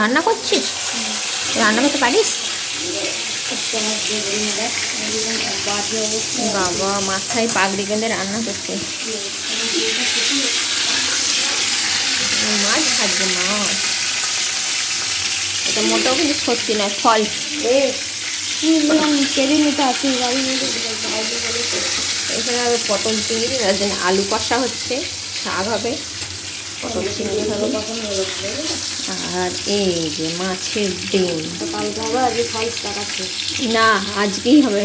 রান্না করছিস? রান্না করতে পারিস? বাবা, মাথায় পাগড়ি বেঁধে রান্না করছে। মাছ ভাজছে মাছ এটা মোটেও কিন্তু সত্যি নয়, ফল। কেড়ে নিতে আছে পটল চিংড়ি আলু কষা হচ্ছে, শাক হবে। আর এই যে মাছের ডিম। না, আজকেই হবে।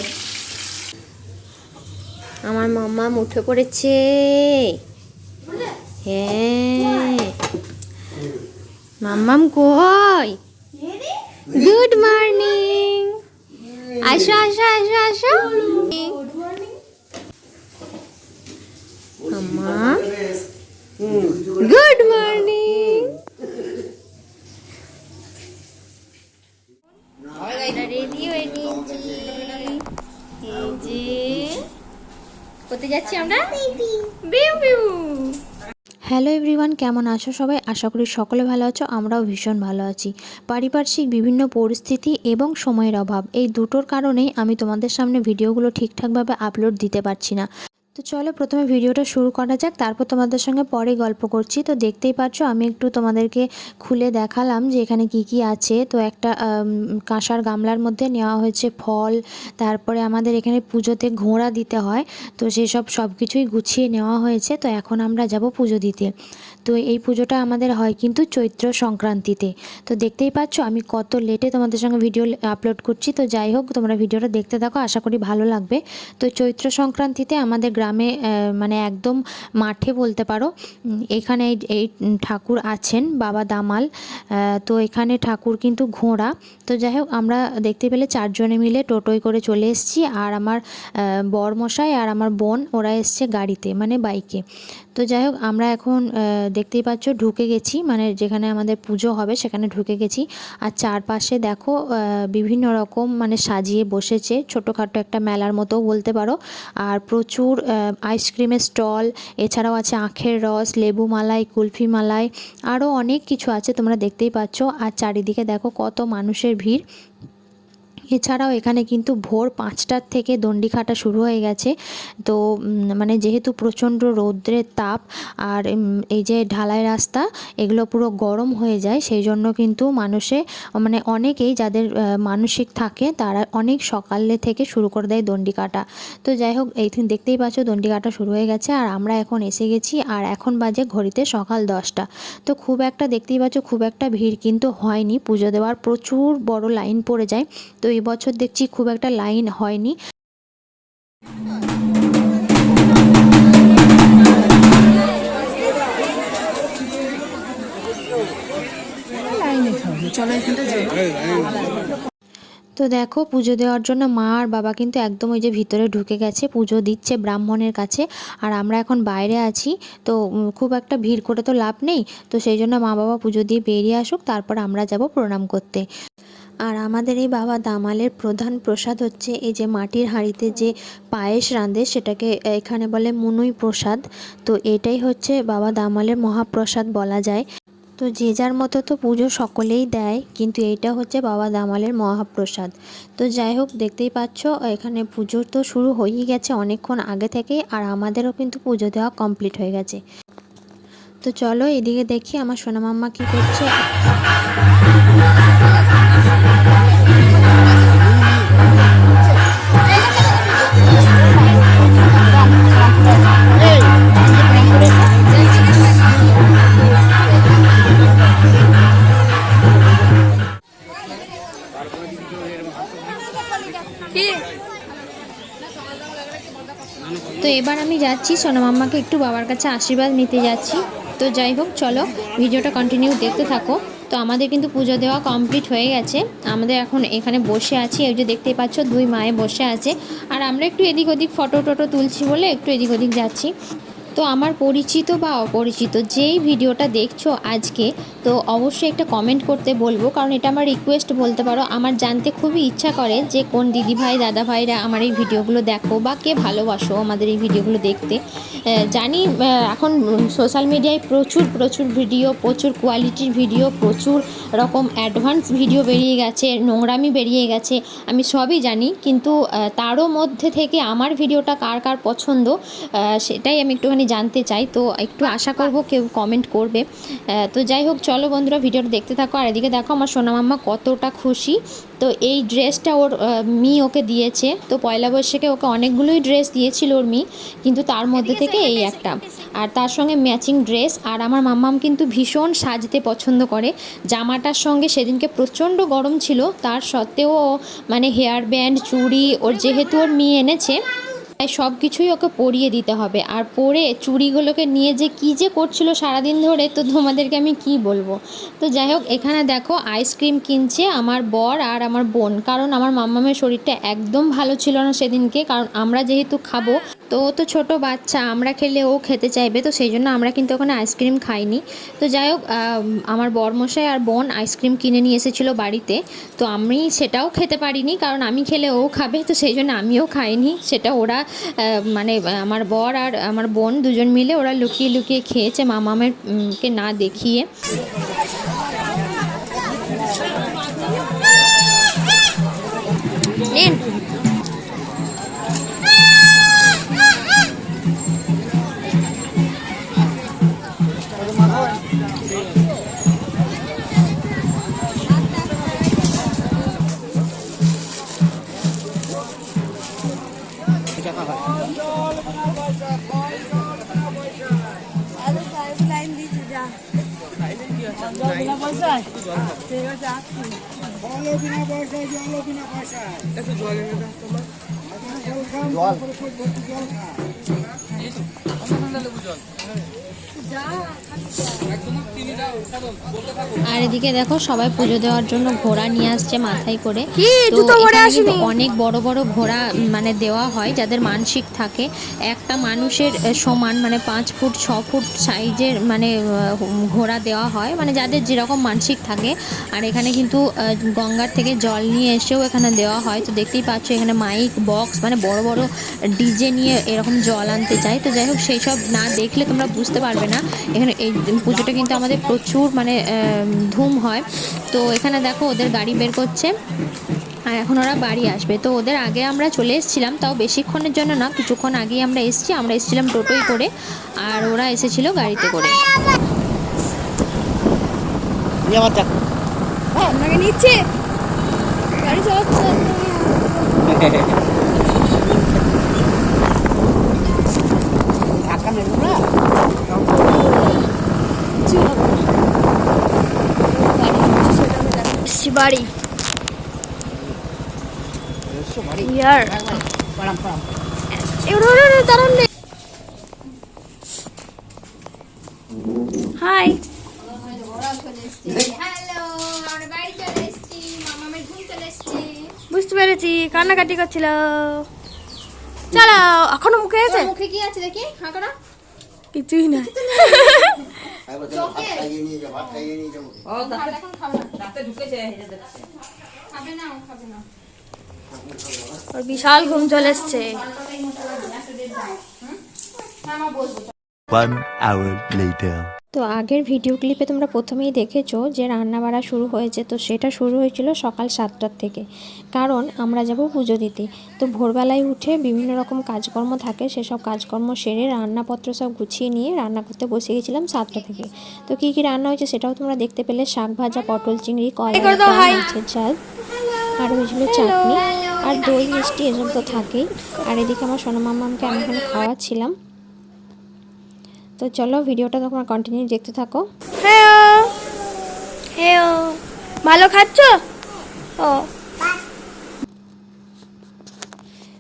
আমার মামা উঠে পড়েছে হ্যাঁ। মাম্মাম কই? গুড মর্নিং আসো আসো আসো আসো। মাম্মা? গুড মর্নিং রেডি হয়ে নিয়েছি কোথায় যাচ্ছি আমরা বিউ বিউ হ্যালো এভরিওয়ান কেমন আছো সবাই? আশা করি সকলে ভালো আছো আমরাও ভীষণ ভালো আছি। পারিপার্শ্বিক বিভিন্ন পরিস্থিতি এবং সময়ের অভাব এই দুটোর কারণেই আমি তোমাদের সামনে ভিডিওগুলো ঠিকঠাকভাবে আপলোড দিতে পারছি না। তো চলো প্রথমে ভিডিওটা শুরু করা যাক, তারপর তোমাদের সঙ্গে পরে গল্প করছি। তো দেখতেই পাচ্ছ, আমি একটু তোমাদেরকে খুলে দেখালাম যে এখানে কি কি আছে। তো একটা কাঁসার গামলার মধ্যে নেওয়া হয়েছে ফল, তারপরে আমাদের এখানে পুজোতে ঘোড়া দিতে হয়। তো সেসব সব কিছুই গুছিয়ে নেওয়া হয়েছে, তো এখন আমরা যাব পুজো দিতে। তো এই পুজোটা আমাদের হয় কিন্তু চৈত্র সংক্রান্তিতে। তো দেখতেই পাচ্ছ, আমি কত লেটে তোমাদের সঙ্গে ভিডিও আপলোড করছি। তো যাই হোক, তোমরা ভিডিওটা দেখতে থাকো, আশা করি ভালো লাগবে। তো চৈত্র সংক্রান্তিতে আমাদের গ্রামে মানে একদম মাঠে বলতে পারো এখানে এই- ঠাকুর আছেন বাবা দামাল তো এখানে ঠাকুর কিন্তু ঘোড়া। তো যাই হোক আমরা দেখতে পেলে চারজনে মিলে টোটোয় করে চলে এসেছি আর আমার আহ, বর মশাই আর আমার বোন ওরা এসছে গাড়িতে মানে বাইকে। তো যাই হোক আমরা এখন দেখতেই পাচ্ছ ঢুকে গেছি মানে যেখানে আমাদের পুজো হবে সেখানে ঢুকে গেছি। আর চারপাশে দেখো বিভিন্ন রকম মানে সাজিয়ে বসেছে ছোটোখাটো একটা মেলার মতো বলতে পারো। আর প্রচুর আইসক্রিমের স্টল এছাড়াও আছে আখের রস, লেবু মালাই, কুলফি মালাই আরও অনেক কিছু আছে তোমরা দেখতেই পাচ্ছ। আর চারিদিকে দেখো কত মানুষের ভিড়। এছাড়াও এখানে কিন্তু ভোর পাঁচটার থেকে দণ্ডি খাটা শুরু হয়ে গেছে। তো মানে যেহেতু প্রচণ্ড রৌদ্রের তাপ আর এই যে ঢালাই রাস্তা, এগুলো পুরো গরম হয়ে যায়, সেই জন্য কিন্তু মানুষে মানে অনেকেই যাদের মানসিক থাকে, তারা অনেক সকালে থেকে শুরু করে দেয় দণ্ডি কাটা তো যাই হোক, এই দেখতেই পাচ্ছ দণ্ডি কাটা শুরু হয়ে গেছে আর আমরা এখন এসে গেছি আর এখন বাজে ঘড়িতে সকাল দশটা। তো খুব একটা দেখতেই পাচ্ছ, খুব একটা ভিড় কিন্তু হয়নি। পুজো দেওয়ার প্রচুর বড় লাইন পড়ে যায়। তো এই বছর দেখছি খুব একটা লাইন হয়নি। তো দেখো, পুজো দেওয়ার জন্য মা আর বাবা কিন্তু একদম ওই যে ভিতরে ঢুকে গেছে, পুজো দিচ্ছে ব্রাহ্মণের কাছে। আর আমরা এখন বাইরে আছি, তো খুব একটা ভিড় করে তো লাভ নেই। তো সেই জন্য মা বাবা পুজো দিয়ে বেরিয়ে আসুক, তারপর আমরা যাব প্রণাম করতে। আর আমাদের এই বাবা দামালের প্রধান প্রসাদ হচ্ছে এই যে মাটির হাঁড়িতে যে পায়েস রাঁধে, সেটাকে এখানে বলে মুনুই প্রসাদ। তো এটাই হচ্ছে বাবা দামালের মহাপ্রসাদ বলা যায়। তো যে যার মতো তো পুজো সকলেই দেয়, কিন্তু এইটা হচ্ছে বাবা দামালের মহাপ্রসাদ। তো যাই হোক, দেখতেই পাচ্ছ, এখানে পুজো তো শুরু হয়েই গেছে অনেকক্ষণ আগে থেকেই, আর আমাদেরও কিন্তু পুজো দেওয়া কমপ্লিট হয়ে গেছে। তো চলো এদিকে দেখি আমার সোনা মাম্মা কী করছে। তো এবার আমি যাচ্ছি সোনামাম্মাকে একটু বাবার কাছে আশীর্বাদ নিতে যাচ্ছি। তো যাই হোক, চলো, ভিডিওটা কন্টিনিউ দেখতে থাকো। তো আমাদের কিন্তু পুজো দেওয়া কমপ্লিট হয়ে গেছে। আমাদের এখন এখানে বসে আছি ওই যে দেখতে পাচ্ছ, দুই মায়ে বসে আছে। আর আমরা একটু এদিক ওদিক ফটো টটো তুলছি বলে একটু এদিক ওদিক যাচ্ছি। তো আমার পরিচিত বা অপরিচিত যেই ভিডিওটা দেখছ আজকে, তো অবশ্যই একটা কমেন্ট করতে বলব। কারণ এটা আমার রিকোয়েস্ট বলতে পারো, আমার জানতে খুবই ইচ্ছা করে যে কোন দিদি ভাই দাদা ভাইরা আমার এই ভিডিওগুলো দেখো বা কে ভালোবাসো আমাদের এই ভিডিওগুলো দেখতে। জানি এখন সোশ্যাল মিডিয়ায় প্রচুর প্রচুর ভিডিও প্রচুর কোয়ালিটির ভিডিও প্রচুর রকম অ্যাডভান্স ভিডিও বেরিয়ে গেছে, নোংরামি বেরিয়ে গেছে, আমি সবই জানি। কিন্তু তারও মধ্যে থেকে আমার ভিডিওটা কার কার পছন্দ সেটাই আমি একটুখানি জানতে চাই তো একটু আশা করব কেউ কমেন্ট করবে। তো যাই হোক চলো বন্ধুরা ভিডিওটা দেখতে থাকো আর এদিকে দেখো আমার সোনা মাম্মা কতটা খুশি। তো এই ড্রেসটা ওর মি ওকে দিয়েছে। তো পয়লা বৈশাখে ওকে অনেকগুলোই ড্রেস দিয়েছিল ওর মি কিন্তু তার মধ্যে থেকে এই একটা। আর তার সঙ্গে ম্যাচিং ড্রেস আর আমার মাম্মাম কিন্তু ভীষণ সাজতে পছন্দ করে। জামাটার সঙ্গে সেদিনকে প্রচণ্ড গরম ছিল তার সত্ত্বেও মানে হেয়ার ব্যান্ড চুড়ি ওর যেহেতু ওর মি এনেছে তাই সব কিছুই ওকে পরিয়ে দিতে হবে। আর পরে চুড়িগুলোকে নিয়ে যে কী যে করছিল সারাদিন ধরে, তো তোমাদেরকে আমি কি বলব? তো যাই হোক, এখানে দেখো আইসক্রিম কিনছে আমার বর আর আমার বোন। কারণ আমার মাম্মামের শরীরটা একদম ভালো ছিল না সেদিনকে। কারণ আমরা যেহেতু খাব তো ও তো ছোট বাচ্চা আমরা খেলে ও খেতে চাইবে তো সেই জন্য আমরা কিন্তু ওখানে আইসক্রিম খাইনি। তো যাই হোক আম, আমার বরমশাই আর বোন আইসক্রিম কিনে নিয়ে এসেছিল বাড়িতে তো আমি সেটাও খেতে পারিনি কারণ আমি খেলে ও খাবে তো সেই জন্য আমিও খাইনি। সেটা ওরা মানে আমার বর আর আমার বোন দুজন মিলে ওরা লুকিয়ে লুকিয়ে খেয়েছে মামামের কে না দেখিয়ে। বিনা পয়সায়? ঠিক আছে বলো বিনা পয়সায় জলও বিনা পয়সায়। একটু জল এনে দাও তোমার। জল খাম জল জল। খা আর এদিকে দেখো সবাই পুজো দেওয়ার জন্য ঘোড়া নিয়ে আসছে মাথায় করে। তো? অনেক বড় বড় ঘোড়া মানে দেওয়া হয় যাদের মানসিক থাকে। একটা মানুষের সমান মানে পাঁচ ফুট ছ ফুট সাইজের মানে ঘোড়া দেওয়া হয়। মানে যাদের যেরকম মানসিক থাকে। আর এখানে কিন্তু গঙ্গার থেকে জল নিয়ে এসেও এখানে দেওয়া হয়। তো দেখতেই পাচ্ছ এখানে মাইক বক্স মানে বড় বড় ডিজে নিয়ে এরকম জল আনতে চাই তো যাই হোক সেই সব না দেখলে তোমরা বুঝতে পারবে না। এখানে এই পুজোটা কিন্তু আমাদের প্রচুর মানে ধুম হয়। তো এখানে দেখো ওদের গাড়ি বের করছে। আর এখন ওরা বাড়ি আসবে। তো ওদের আগে আমরা চলে এসেছিলাম তাও বেশিক্ষণের জন্য না কিছুক্ষণ আগেই আমরা এসেছি। আমরা এসেছিলাম টোটোই করে আর ওরা এসেছিল গাড়িতে করে। আপনাকে নিচ্ছে। গাড়ি চালাচ্ছে। ধাক্কা নেব না এসছি বাড়ি। ইয়ার। দাঁড়ান হাই। বুঝতে পেরেছি কান্নাকাটি করছিল। চলো এখনও মুখে আছে? মুখে কি আছে দেখি? কিছুই না। বিশাল ঘুম চলে এসছে One hour later. তো আগের ভিডিও ক্লিপে তোমরা প্রথমেই দেখেছ যে রান্না বাড়া শুরু হয়েছে তো সেটা শুরু হয়েছিল সকাল সাতটার থেকে। কারণ আমরা যাব পুজো দিতে। তো ভোরবেলায় উঠে বিভিন্ন রকম কাজকর্ম থাকে সেসব কাজকর্ম সেরে রান্নাপত্র সব গুছিয়ে নিয়ে রান্না করতে বসে গেছিলাম সাতটা থেকে। তো কী কী রান্না হয়েছে সেটাও তোমরা দেখতে পেলে। শাক ভাজা পটল চিংড়ি কলা করে মাছের ঝাল আর হয়েছিল চাটনি আর দই মিষ্টি এসব তো থাকেই। আর এদিকে আমার সোনামামাকে আমি এখানে খাওয়াচ্ছিলাম। তো চলো ভিডিওটা তোমরা কন্টিনিউ দেখতে থাকো। হ্যাঁ ভালো খাচ্ছ? ও।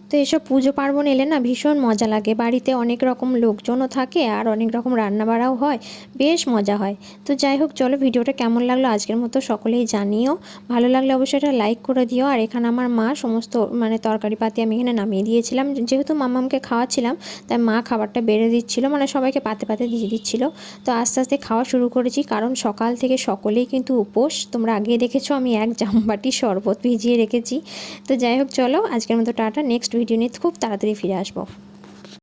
তো এসব পুজো পার্বণ এলে না ভীষণ মজা লাগে। বাড়িতে অনেক রকম লোকজনও থাকে আর অনেক রকম রান্নাবাড়াও হয়, বেশ মজা হয়। তো যাই হোক, চলো ভিডিওটা কেমন লাগল আজকের মতো সকলেই জানিও। ভালো লাগলে অবশ্যই এটা লাইক করে দিও। আর এখানে আমার মা সমস্ত মানে তরকারি পাতি আমি এখানে নামিয়ে দিয়েছিলাম। যেহেতু মামামকে খাওয়াচ্ছিলাম, তাই মা খাবারটা বেড়ে দিচ্ছিল মানে সবাইকে পাতে পাতে দিয়ে দিচ্ছিল। তো আস্তে আস্তে খাওয়া শুরু করেছি, কারণ সকাল থেকে সকলেই কিন্তু উপোস। তোমরা আগে দেখেছ আমি এক জামবাটি শরবত ভিজিয়ে রেখেছি। তো যাই হোক, চলো আজকের মতো টাটা নেক্সট ভিডিও নিয়ে খুব তাড়াতাড়ি ফিরে আসব।